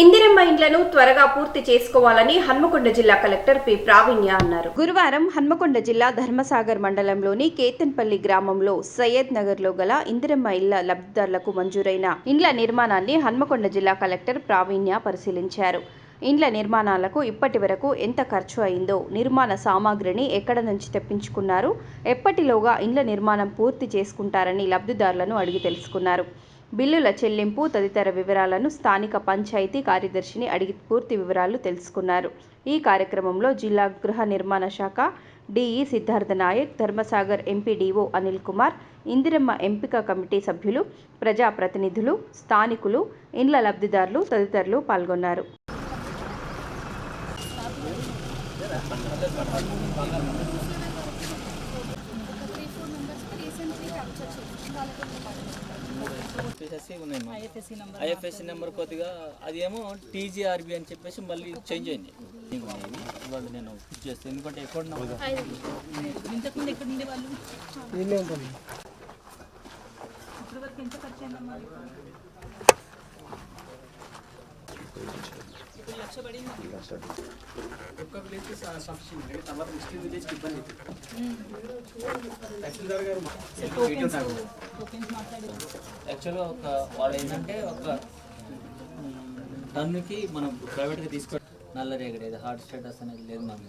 ఇందిరమ్మ ఇండ్లను త్వరగా పూర్తి చేసుకోవాలని హన్మకొండ జిల్లా కలెక్టర్ పి. ప్రావీణ్య అన్నారు. గురువారం హన్మకొండ జిల్లా ధర్మసాగర్ మండలంలోని కేతన్పల్లి గ్రామంలో సయ్యద్ నగర్లో గల ఇందిరమ్మ ఇళ్ళ లబ్ధిదారులకు మంజూరైన ఇండ్ల నిర్మాణాన్ని హన్మకొండ జిల్లా కలెక్టర్ ప్రావీణ్య పరిశీలించారు. ఇండ్ల నిర్మాణాలకు ఇప్పటి వరకు ఎంత ఖర్చు అయిందో నిర్మాణ సామాగ్రిని ఎక్కడ నుంచి తెప్పించుకున్నారు ఎప్పటిలోగా ఇండ్ల నిర్మాణం పూర్తి చేసుకుంటారని లబ్ధిదారులను అడిగి తెలుసుకున్నారు. బిల్లుల చెల్లింపు తదితర వివరాలను స్థానిక పంచాయతీ కార్యదర్శిని అడిగి పూర్తి వివరాలు తెలుసుకున్నారు. ఈ కార్యక్రమంలో జిల్లా గృహ నిర్మాణ శాఖ డిఈ సిద్ధార్థ నాయక్ ధర్మసాగర్ ఎంపీడీఓ అనిల్ కుమార్ ఇందిరమ్మ ఎంపిక కమిటీ సభ్యులు ప్రజాప్రతినిధులు స్థానికులు ఇండ్ల లబ్ధిదారులు తదితరులు పాల్గొన్నారు. ఐఎఫ్ఎస్సి నెంబర్ కొద్దిగా అది ఏమో టీజీఆర్బి అని చెప్పేసి మళ్ళీ చేంజ్ అయింది. ఇవాళ నేను ఫిట్ చేస్తాను ఎందుకంటే ఎక్కడ ఇంతకుముందు ఎక్కడ ఉండే వాళ్ళు? ఇప్పటి వరకు ఎంత ఖర్చు అయిందమ్మా? ఒక్క విలేజ్ సఫిషియెంట్ తర్వాత నెక్స్ట్ విలేజ్కి ఇబ్బంది టోకెన్స్ మాట్లాడారు యాక్చువల్గా ఒక వాళ్ళు ఏంటంటే ఒక టన్నుకి మనం ప్రైవేట్గా తీసుకో నల్ల రేగడి హార్ట్ స్టేటస్ అనేది లేదు మాకు